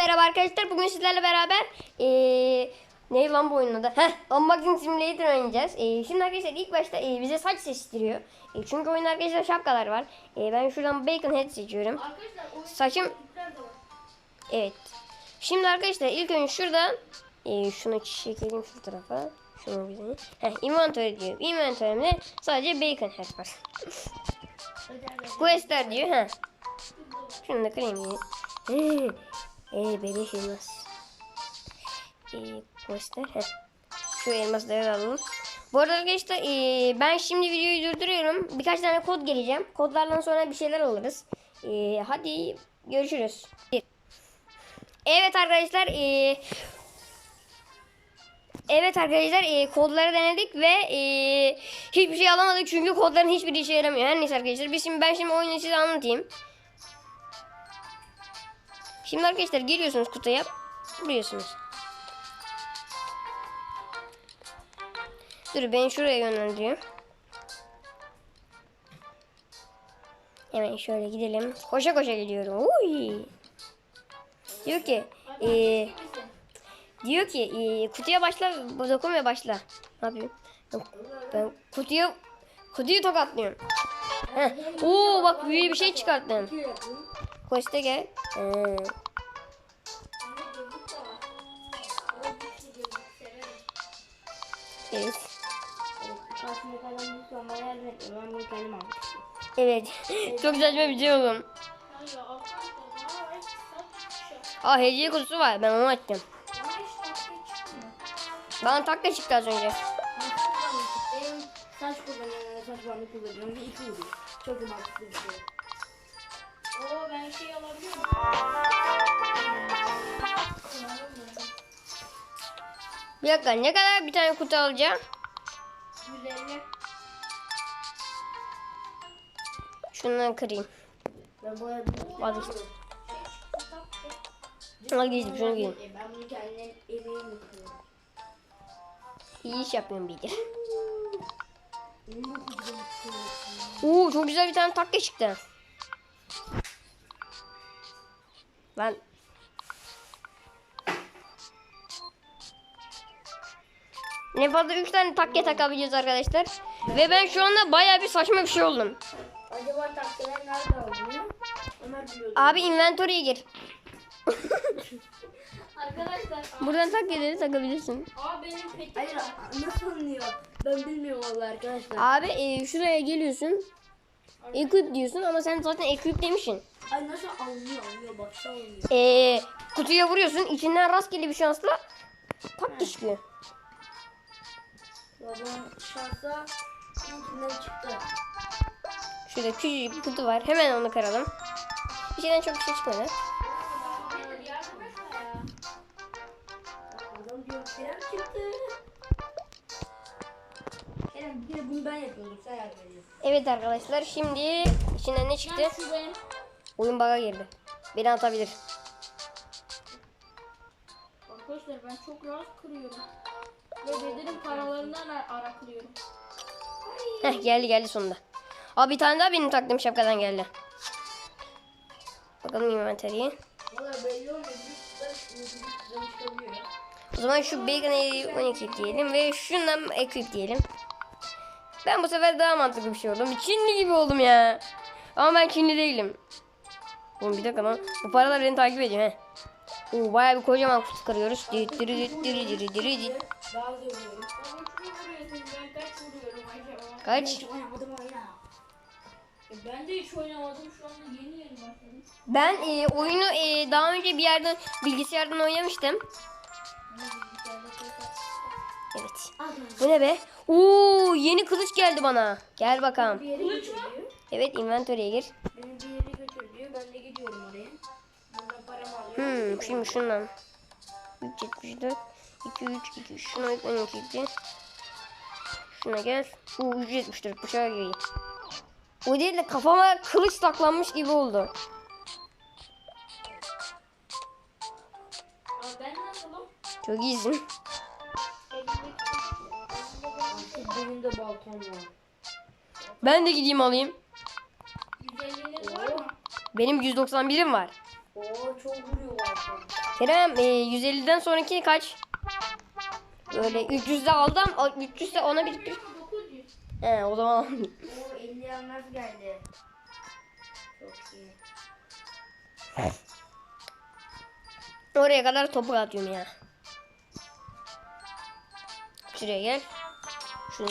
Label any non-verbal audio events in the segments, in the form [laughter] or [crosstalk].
Merhaba arkadaşlar. Bugün sizlerle beraber eee ne lan bu oyunun adı? Heh, Unboxing Simulator oynayacağız. Eee, şimdi arkadaşlar ilk başta eee, bize saç seçtiriyor. Eee, çünkü oyunda arkadaşlar şapkalar var. Eee, ben şuradan Bacon Head seçiyorum. Saçım evet. Şimdi arkadaşlar ilk önce şuradan eee, şunu çekelim şu tarafa. Şunu bize. Heh, inventory diyor. Inventory'imde sadece Bacon Head var. Questler diyor. Heh. Şunu da kırayım ee, beleş elmas. Ee, questler. Heh. Şu elmasları alalım. Bu arada arkadaşlar ee, ben şimdi videoyu durduruyorum. Birkaç tane kod geleceğim. Kodlardan sonra bir şeyler alırız. Ee, hadi görüşürüz. Evet arkadaşlar ee, Evet arkadaşlar ee, kodları denedik ve ee, hiçbir şey alamadık çünkü kodların hiçbir işe yaramıyor. Her neyse arkadaşlar biz şimdi ben şimdi oyunu size anlatayım. Şimdi arkadaşlar giriyorsunuz kutuya. Vuruyorsunuz. Dur ben şuraya yönlendiriyorum. Hemen şöyle gidelim. Koşa koşa gidiyorum. Uy. Diyor ki eee diyor ki eee, kutuya başla dokun ve başla. Ne yapayım? Ben kutuya kutuyu tokatlıyorum. Heh. Oo bak büyük bir şey çıkarttım. Koşta gel. Ee, evet. Bir. Evet. [laughs] Çok saçma bir şey oğlum. Aa hediye kutusu var. Ben onu açtım. Bana takla çıktı az önce. Saç kullanıyorum, saç kullanıyorum ve iki. Çok mantıklı bir şey. Oo ben şey alabiliyor muyum? Bir dakika ne kadar bir tane kutu alacağım? 150. Şundan kırayım. Ben boyadım. Vazgeçtim. Vazgeçtim şunu giyeyim. E, ben bunu kendim emeğimle kırıyorum. İyi iş yapıyorum bir de. Bu Oo çok güzel bir tane takla çıktı. Ben Ne fazla 3 tane takke takabiliyoruz arkadaşlar. Ve ben şu anda baya bir saçma bir şey oldum. Acaba takkeler nerede biliyordu. Abi inventory'e gir. [laughs] Arkadaşlar Buradan takkeleri takabilirsin. aa benim petim Hayır nasıl alınıyor? Ben bilmiyorum vallahi arkadaşlar. Abi e, şuraya geliyorsun. Equip diyorsun ama sen zaten equip demişsin. Ay nasıl alınıyor? Alınıyor bak şu alınıyor. E, kutuya vuruyorsun. içinden rastgele bir şansla çıkıyor. Ya ben şansa içinden çıktı. Şurada küçücük bir kutu var. Hemen onu kıralım. İçinden çok bir şey çıkmadı. Adam diyor Kerem çıktı. Kerem bir de bunu ben yapıyordum sen yardım ediyorsun. Evet arkadaşlar şimdi içinden ne çıktı? Ben. Oyun bug'a girdi. Beni atabilir. Arkadaşlar ben çok rahat kırıyorum. Ve bedenin paralarından ar- araklıyorum. Heh geldi geldi sonunda. Abi bir tane daha benim taktığım şapkadan geldi. Bakalım çıkabiliyor. O zaman şu Bacon 12 diyelim ve şundan equip diyelim. Ben bu sefer daha mantıklı bir şey oldum. Çinli gibi oldum ya. Ama ben Çinli değilim. Oğlum bir dakika lan. Bu paralar beni takip ediyor he. Oo bayağı bir kocaman kutu kırıyoruz. Diri diri diri diri diri diri kaç Ben de hiç oynamadım şu anda yeni yeni başladım. Ben e, oyunu e, daha önce bir yerden bilgisayardan oynamıştım. Evet. Bu ne be? Oo yeni kılıç geldi bana. Gel bakalım. Yere götürüyor. Evet inventory'e gir. Beni Hmm şimdi şundan. 374 2 3 2 3 şuna 12 2. Şuna gel. Oo 174 bıçağa gireyim. O değil de kafama kılıç saklanmış gibi oldu. Çok iyisin. Benim de baltam var. Ben de gideyim alayım. 150'nin var mı? Benim 191'im var. Oo çok vuruyor baltam. Kerem e, 150'den sonraki kaç? Böyle 300'de aldım. 300'de ona biriktir. 900. He o zaman O 50 yanlar geldi. Çok iyi. oraya kadar topu atıyorum ya. Şuraya gel. Şunu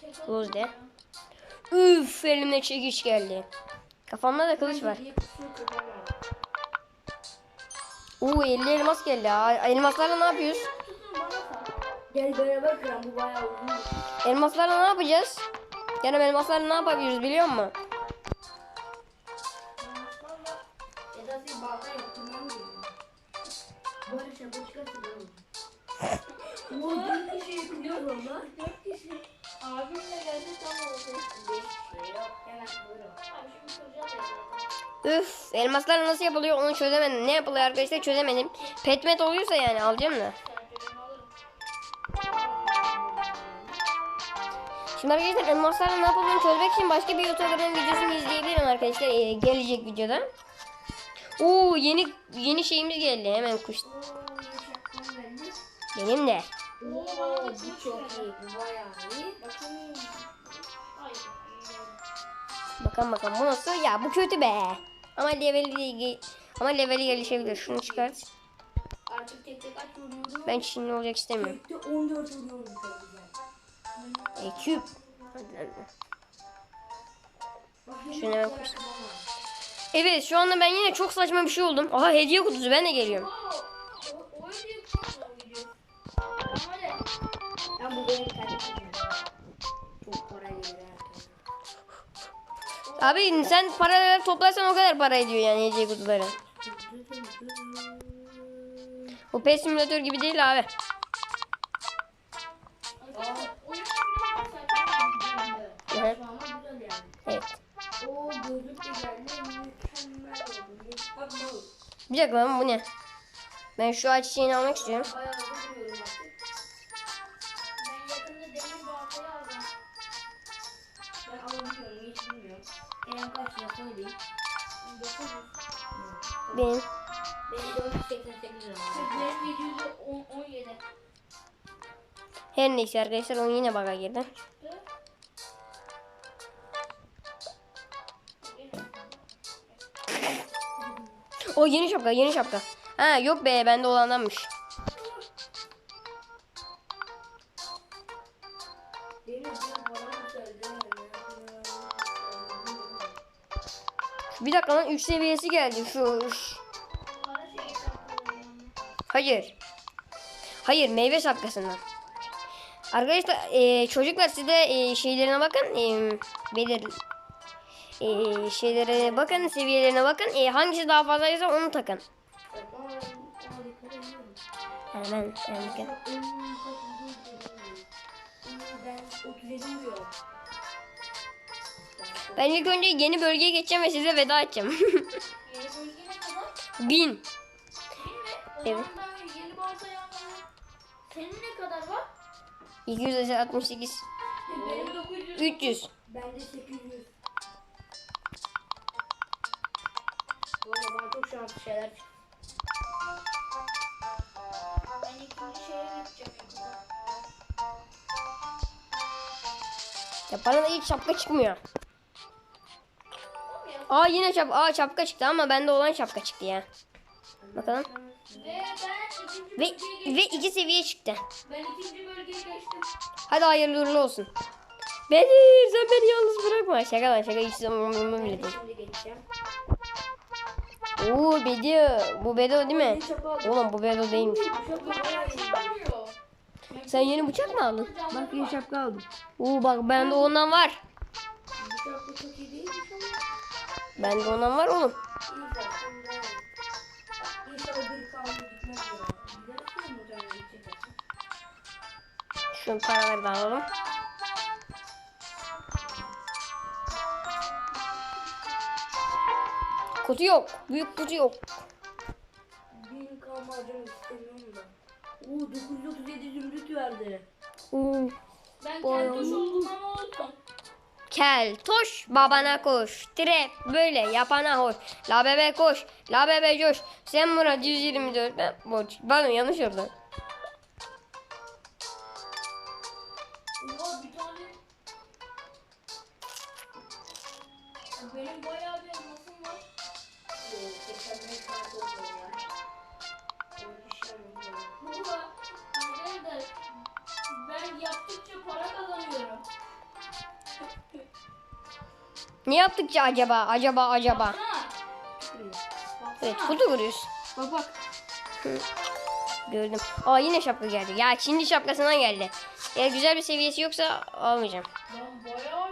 tek Close de. Üf elimde çekiç geldi. Kafamda da kılıç var. Oo 50 elmas geldi. Elmaslarla ne yapıyoruz? Gel beraber kıran bu bayağı uzun. Elmaslarla ne yapacağız? Kerem elmaslarla ne yapabiliriz biliyor musun? Üf elmaslar nasıl yapılıyor onu çözemedim. Ne yapılıyor arkadaşlar çözemedim. Petmet oluyorsa yani alacağım da. Şimdi arkadaşlar elmaslarla ne yapıldığını çözmek için başka bir YouTuber'ın videosunu izleyebilirim arkadaşlar. Ee, gelecek videoda. Oo yeni yeni şeyimiz geldi. Hemen kuş. Benim de. Oo. Bakın. Bakalım bu nasıl? Ya bu kötü be. Ama leveli ama leveli gelişebilir. Şunu çıkart. Artık tek tek aç vuruyorum. Ben Çinli olacak istemiyorum. Tekte 14 vuruyorum. E, küp. Bir kafam var. Evet şu anda ben yine çok saçma bir şey oldum. Aha hediye kutusu ben de geliyorum. Ya bu benim kardeşim. Çok para herkese. Abi sen paraları toplarsan o kadar para ediyor yani hediye kutuları. Bu PES simülatör gibi değil abi. Evet. Bu. Bir dakika lan bu ne? Ben şu ağaç çiçeğini almak istiyorum. En kaç lira söyleyeyim. 900. Benim. Benim 488 lira. Benim 717. Her neyse arkadaşlar oyun yine bug'a girdi. O yeni şapka yeni şapka. Ha yok be bende olandanmış. Lan 3 seviyesi geldi şu. Hayır. Hayır meyve şapkasından. Arkadaşlar e, çocuklar siz de e, şeylerine bakın. E, belir e, şeylere bakın seviyelerine bakın. E, hangisi daha fazlaysa onu takın. Hemen hemen. Ben 37 diyor. Ben ilk önce yeni bölgeye geçeceğim ve size veda edeceğim. [laughs] Yeni bölge ne kadar? Bin. Bin mi? O Evet. zaman ben yeni. Senin ne kadar var? 268. Benim 900. 300. Bende 800. Valla bana çok şanslı şeyler. Ben ikinci şeye geçeceğim. yakında. Ya bana da hiç şapka çıkmıyor. Aa yine şap Aa şapka çıktı ama bende olan şapka çıktı ya. Bakalım. Ve Ve ve iki seviye çıktı. Ben ikinci bölgeye geçtim. Hadi hayırlı uğurlu olsun. Bedir sen beni yalnız bırakma. Şaka lan şaka hiç umurumda bile değil. Oo Bedio. Bu Bedo değil mi? Oğlum bu Bedo değilmiş. Sen yeni bıçak mı aldın? Bak yeni şapka aldım. Oo bak bende ondan var. Ya. Gidersin muhtemelen gidecek. Şu paraları da alalım. Kutu yok. Büyük kutu yok. Bin kalma harcamak istemiyorum da. Oo 937 zümrüt verdi. Oo. Ben kendi oldum ama. Kel toş babana koş. Trap böyle yapana hoş. La bebe koş. La bebe coş. Sen Murat 124 ben boş. Bana yanlış tane. Benim ben yaptıkça para Ne yaptıkça acaba acaba acaba. Evet kutu vuruyoruz. Bak bak. Gördüm. Aa yine şapka geldi. Ya şimdi şapkasından geldi. Eğer güzel bir seviyesi yoksa almayacağım. Lan bayağı.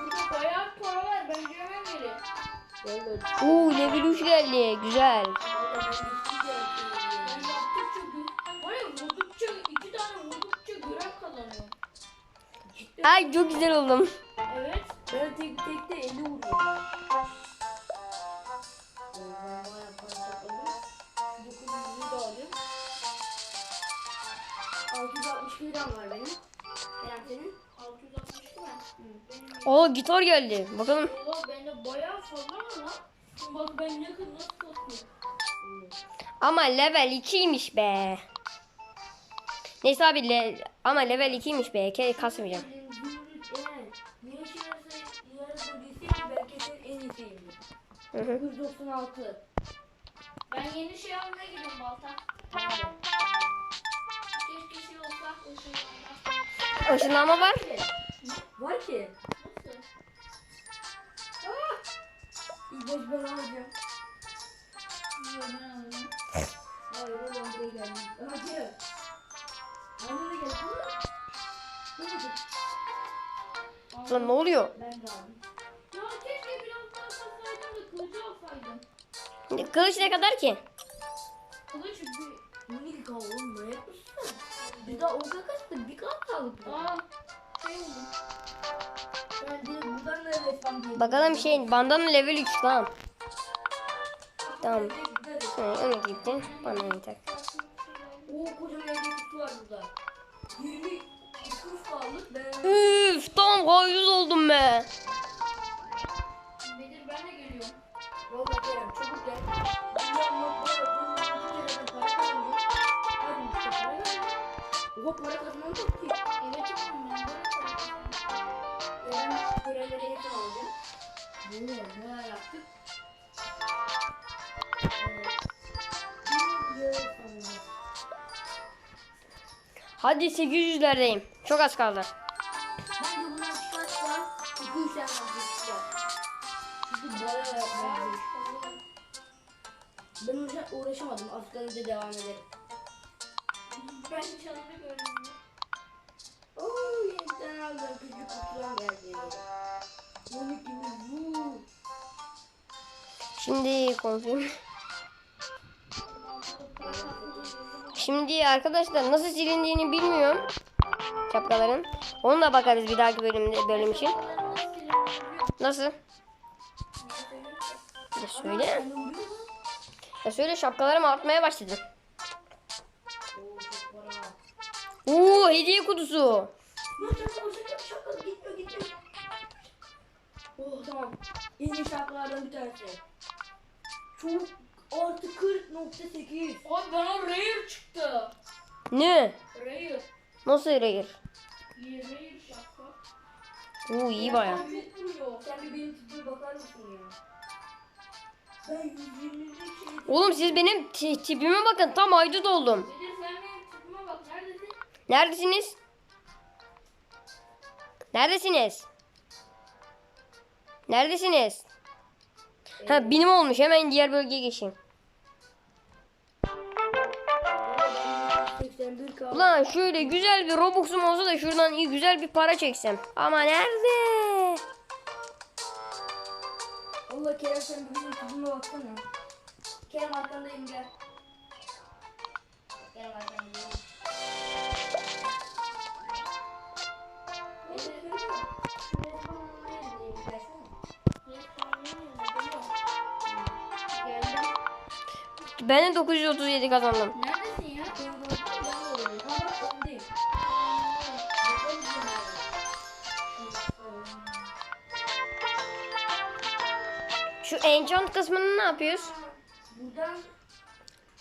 Burada bayağı para var. Bence hemen gelin. Oo level 3 geldi. Güzel. Ben. Ay çok güzel oldum. Tek tek de 50 vuruyorum. Ben bayağı para topladım. Şu 900'ü de alayım. 660 liram var benim. Kerem senin? 660 mı? Benim Oo gitar geldi. Bakalım. Oha bende bayağı fazla var bak ben ne kadar. Ama level 2'ymiş be. Neyse abi le ama level 2'ymiş be. Kasmayacağım. Benim Zümrüt eğer ne işe yarasa yarasa bilseydim belki senin en iyisiydi. Hı hı. 996. Ben yeni şey almaya gidiyorum balta. Keşke şey olsa ışınlanma. Işınlanma var. Var ki. Nasıl? İlk baş ben alacağım. Yok ben alayım. Hayır o zaman buraya geldim. Aha Kerem. Anne de geldi. Ne oldu? Lan ne oluyor? Ben Kılıç ne kadar ki? Kılıç bir... Manyak mısın? Bir daha o kakası bir kat kaldı. Aa şey oldu. Ben direkt buradan da resmen diye. Bakalım şey bandana level 3 tamam. Tamam. Hı, onu gitti. Bana ne tak. Oo kocaman evde kutu var burada. 20 kutu kaldık ben. Üf tam hayuz oldum be. Oha para yaptık? Hadi 800'lerdeyim. Çok az kaldı. Bence bunlar çıkarsa 2-3 tane çıkacak. Çünkü bayağı yapmam Ben uğraş- uğraşamadım. Asgari'de devam ederim. Ben canını görüyorum. Oo yeni bir tane aldım. Küçük kutudan geldi. 12 bu. Şimdi konfirm. Şimdi arkadaşlar nasıl silindiğini bilmiyorum. Şapkaların. Onu da bakarız bir dahaki bölümde bölüm için. Nasıl? Ya söyle. Ya söyle şapkalarım artmaya başladı. Oo hediye kutusu. Oh tamam. En iyi şarkılardan bir tanesi. Çok artı 40.8. Abi bana rare çıktı. Ne? Rare. Nasıl? İyi rare şapka. Oo iyi baya. Sen bir benim tipime bakar mısın ya? Ben 120'lik. Oğlum siz benim ti- tipime bakın tam haydut oldum. Neredesiniz? Neredesiniz? Neredesiniz? Ha benim olmuş hemen diğer bölgeye geçeyim. 81 kaldı. Ulan şöyle güzel bir Robux'um olsa da şuradan iyi güzel bir para çeksem. Ama nerede? Allah Kerem sen benim tipime baksana. Kerem arkandayım gel. Kerem arkandayım. Geldim. Ben de 937 kazandım. Neredesin ya? Enchant kısmını ne yapıyoruz? Buradan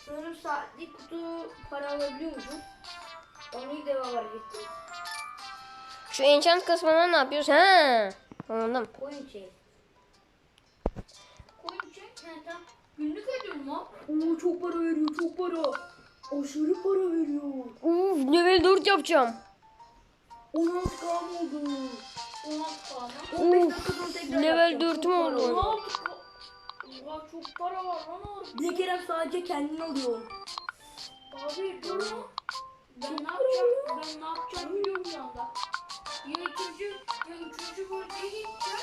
sanırım saatlik kutu para alabiliyormuşum. Onu ilk defa fark ettim. Şu enchant kısmını ne yapıyoruz? Ha. Anladım. Coin şey. Koyun çek. He tamam. Günlük ödül mu? Oo çok para veriyor çok para. Aşırı para veriyor. Uf level 4 yapacağım. 16 kan oldu. 16 tane. 15 Uf, dakika sonra tekrar level yapacağım. dörtüm Çok para oldu. Var. 16 Oha çok para var lan orada. Bir de Kerem sadece kendini alıyor. Abi dur. Ben ne yapacağım? Ben ne yapacağım biliyorum şu anda. Ya ikinci ya üçüncü bölgeye gideceğim.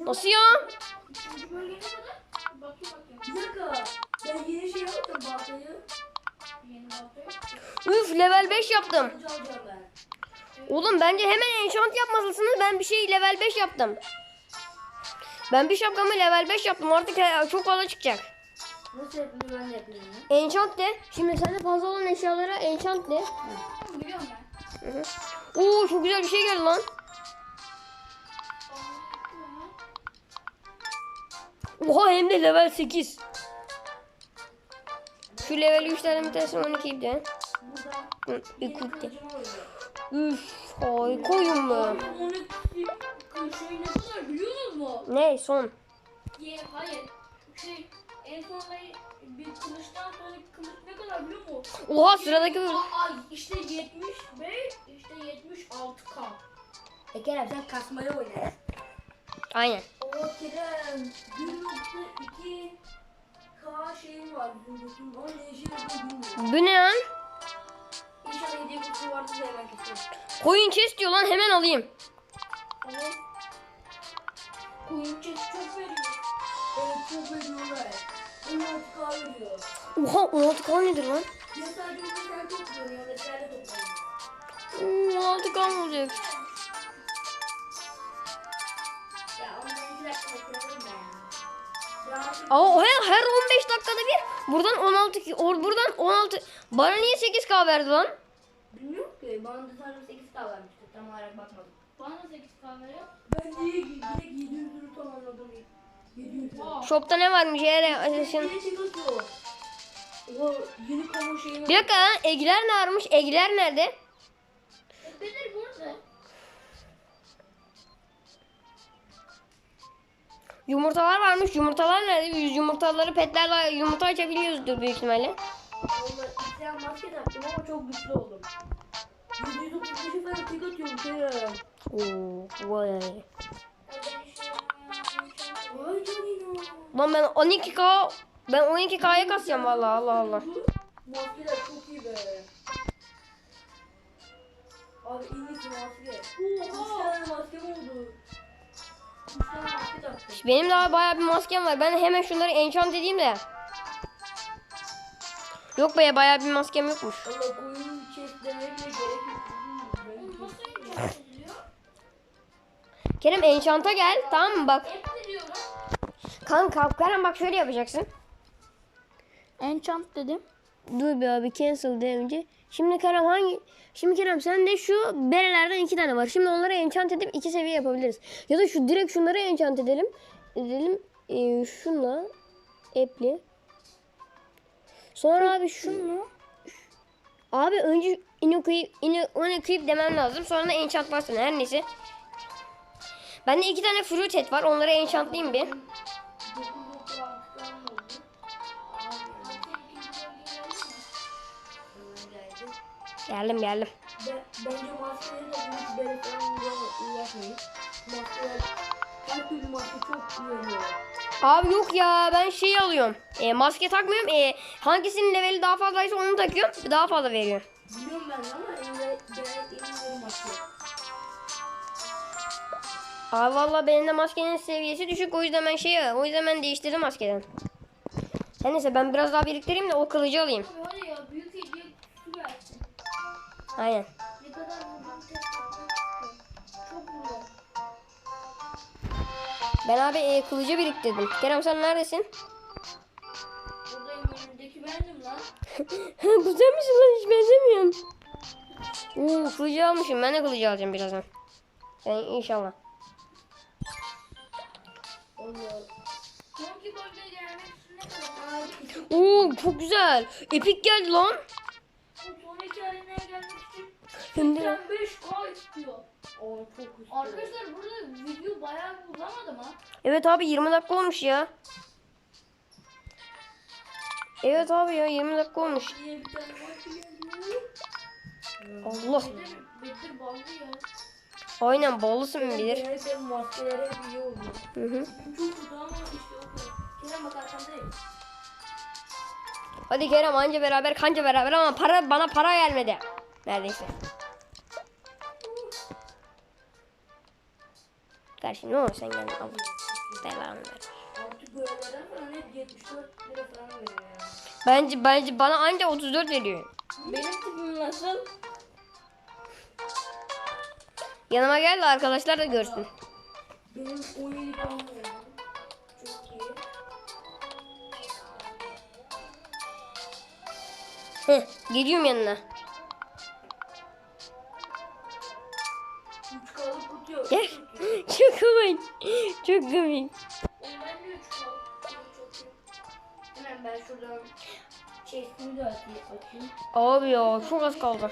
Nasıl ya? Üçüncü bölge ne kadar? Bakayım bakayım. Bir dakika. Ben yeni şey yaptım baltayı. Yeni baltayı. Üf level 5 yaptım. Alacağım ben. Oğlum bence hemen enchant yapmalısınız. Ben bir şey level 5 yaptım. Ben bir şapkamı level 5 yaptım. Artık çok fazla çıkacak. Nasıl yapayım ben de yapayım ya. Enchant de. Şimdi sende fazla olan eşyalara enchant de. Tamam biliyorum ben. Hı hı. Oo çok güzel bir şey geldi lan. Oha hem de level 8. Şu level 3'lerden bir tanesi 12 idi. Hı, Bir oluyor. Üf, hay koyun mu? Abi onu şey ne kadar biliyor musun? Ne son? Ye, hayır. Şey en sonunda bir kılıçtan sonraki kılıç ne kadar biliyor musun? Oha sıradaki bir... Aa, işte 70 ve işte 76 k. E Kerem sen kasmayı oyna. Aynen. O Kerem 1.2 K şeyim var. Bu ne lan? İnşallah hediye kutusu vardı da hemen keserim. Koyun chest diyor lan hemen alayım. Ama koyun chest çok veriyor. Evet çok veriyorlar. 16 K veriyor. Oha 16k nedir lan? Ya sadece sen topluyorsun ya da içeride topluyorsun. Oo, 16k mı olacak? Ya onu ben 2 dakika beklerim ben her, her 15 dakikada bir buradan 16 ki- or, buradan 16 bana niye 8k verdi lan? bilmiyorum ki. Bana da sanırım 8 K vermişti. Tam olarak bakmadım. Bana da 8 k veriyor. Ben diye direkt 700 lira tamamladım. 700 lira. Shopta ne varmış yere ateşin. Oha yeni kamu şeyi Bir dakika lan egler ne varmış? Egler nerede? Bedir burada. Yumurtalar varmış. Yumurtalar nerede? Biz yumurtaları petlerle yumurta açabiliyoruzdur büyük ihtimalle. Valla isteyen maske taktım ama çok güçlü oldum. 735'e falan tek atıyorum Kerem. Oo, vay. Canına. Lan ben 12k ben 12k'ya kasacağım vallahi Allah Allah. Maskeler çok iyi be. Abi en iyisi maske. Oha. tane maskem oldu. Üç tane maske taktım. Benim daha bayağı bir maskem var. Ben hemen şunları enchant edeyim de. Yok be bayağı bir maskem yokmuş. Kerem enchant'a gel tamam mı bak. Kanka Kerem bak şöyle yapacaksın. Enchant dedim. Dur bir abi cancel de önce. Şimdi Kerem hangi? Şimdi Kerem sende şu berelerden iki tane var. Şimdi onları enchant edip iki seviye yapabiliriz. Ya da şu direkt şunları enchant edelim. Edelim ee, şunla epli. Sonra abi şunla. Abi önce onu kıyıp demem lazım. Sonra da enchant bassın her neyse. Bende iki tane fruit et var. Onları enchantlayayım bir. Geldim geldim. Be, bence maskeleri de büyük bere falan uğra- uğraşmayın. Maskeler her türlü maske çok iyi oluyor. Abi yok ya ben şey alıyorum. E, maske takmıyorum. E, hangisinin leveli daha fazlaysa onu takıyorum. Daha fazla veriyor. Biliyorum ben ama en genellikle en iyi maske. Abi valla benim de maskenin seviyesi düşük. O yüzden ben şey o yüzden ben değiştirdim maskeden. Her neyse ben biraz daha biriktireyim de o kılıcı alayım. Abi Aynen. Ne kadar vurdum tek tek Çok vuruyor. Ben abi e, kılıcı biriktirdim. Kerem sen neredesin? Buradayım önündeki bendim lan. [laughs] Bu sen misin lan hiç benzemiyorsun. Oo kılıcı almışım. Ben de kılıcı alacağım birazdan. Yani inşallah. Allah. Sonki bölgeye gelmek için ne kadar? Aa, küçük. Oo çok güzel. Epik geldi lan. Sonraki arenaya gelmek de 85k istiyor. Aa, çok. Arkadaşlar burada video bayağı uzamadı mı? Evet abi 20 dakika olmuş ya. Evet abi ya 20 dakika olmuş. Allah. Bedir baldı ya. Aynen bilir. Hep iyi oluyor. Hı hı. Çok kötü ama işte o kadar. Kerem bak arkandayım. Hadi Kerem anca beraber kanca beraber ama para bana para gelmedi. Neredeyse. Kardeşim ne olur sen gel al. Devam ver. Artık görevlerden falan hep 74 lira falan veriyor yani. Bence bence bana anca 34 veriyor. Benim tipim nasıl? Yanıma gel de arkadaşlar da görsün. Benim 17 puan veriyor. Çok iyi. Heh, geliyorum yanına. Çok komik. Ben de 3 kaldım. Çok iyi. Hemen ben şuradan chestimi de atayım. Abi ya çok az kaldı.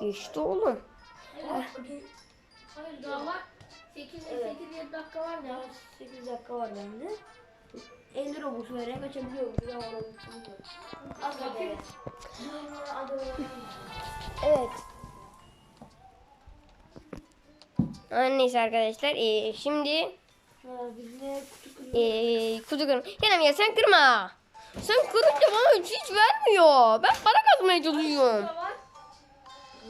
Geçti oğlum. Hayır daha var. 8 Evet. 8 7 dakika var ya. 8 dakika var bende. 50 robux vererek açabiliyorum. Bir daha Bakayım. Evet. Neyse arkadaşlar. ee, şimdi ee, kutu kırma. Kerem ya sen kırma. Sen kırınca bana hiç, vermiyor. Ben para kazmaya çalışıyorum.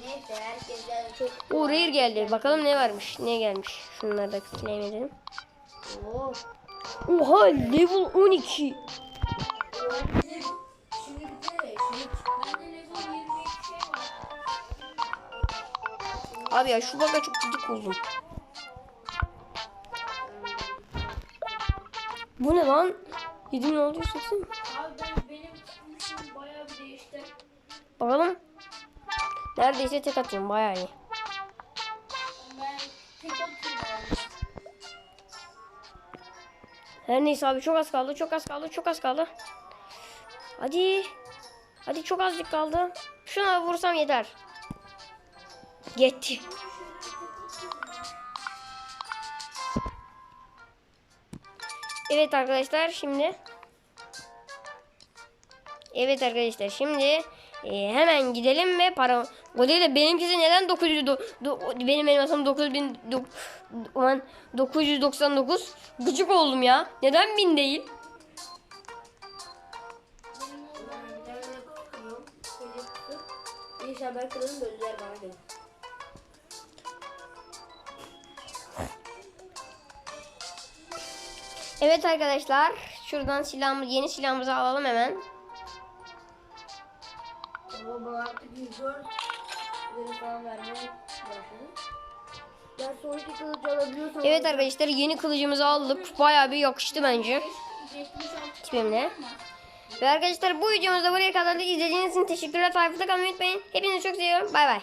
Neyse herkesten çok... Geldi. Bakalım ne varmış. Ne gelmiş. Şunları da claim edelim. Oo. Oha level 12. Şimdi şimdi Bende level 22 Abi ya şu baga çok gıcık oldum. Bu ne lan? Yedim ne oluyor sesin? Abi ben benim tutmuşum bayağı bir değişti. Bakalım. Neredeyse tek atıyorum bayağı iyi. Ben tek atıyorum. Her neyse abi çok az kaldı çok az kaldı çok az kaldı. Hadi. Hadi çok azıcık kaldı. Şuna vursam yeter. Yetti. Evet arkadaşlar şimdi. Evet arkadaşlar şimdi e, hemen gidelim ve para. De benimkisi neden 900 do, do- benim elmasım 9000 do, aman 999 gıcık oldum ya. Neden 1000 değil? Benim o ben bir tane Evet arkadaşlar şuradan silahımız yeni silahımızı alalım hemen. Ama bana artık 104 lira falan vermeye başladı. Ben sonraki kılıcı alabiliyorsam... Evet arkadaşlar yeni kılıcımızı aldık. Bayağı bir yakıştı bence 76 tipimle. Ve arkadaşlar bu videomuzda buraya kadar da izlediğiniz için teşekkürler. Takipte kalmayı unutmayın. Hepinizi çok seviyorum. Bay bay.